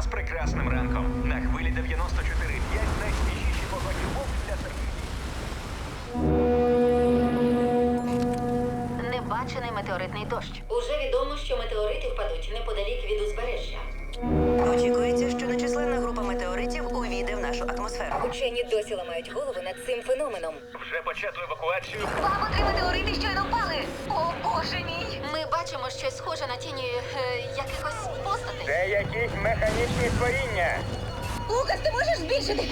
вас прекрасним ранком. На хвилі 94.5 найсвіжіші погодні умови для Сергії. Небачений метеоритний дощ. Уже відомо, що метеорити впадуть неподалік від узбережжя. Очікується, що нечисленна група метеоритів увійде в нашу атмосферу. Учені досі ламають голову над цим феноменом. Вже почато евакуацію. Два три метеорити щойно впали. О боже мій! Ми бачимо щось схоже на тіні е, якихось це якісь механічні створіння. Лукас, ти можеш збільшити?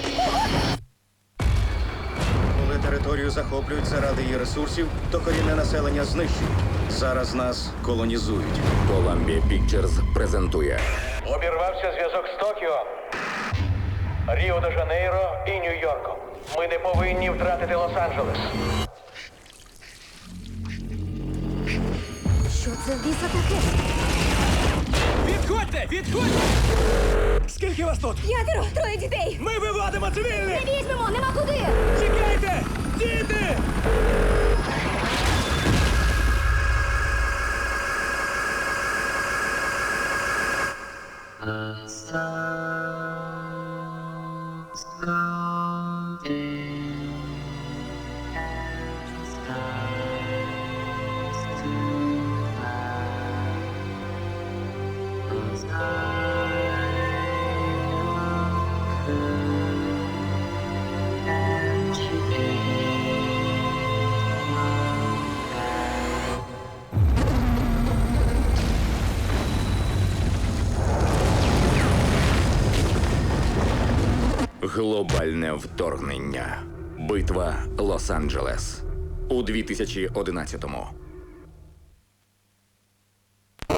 Коли територію захоплюють заради її ресурсів, то корінне населення знищують. Зараз нас колонізують. Columbia Pictures презентує Обірвався зв'язок з Токіо, Ріо де Жанейро і Нью-Йорком. Ми не повинні втратити Лос-Анджелес. Що це в біса таке? Відходьте! Відходьте! Скільки вас тут? П'ятеро, троє дітей! Ми виводимо цивільних! Не візьмемо, нема куди! Чекайте! Діти! Глобальне вторгнення. Битва Лос-Анджелес у 2011-му.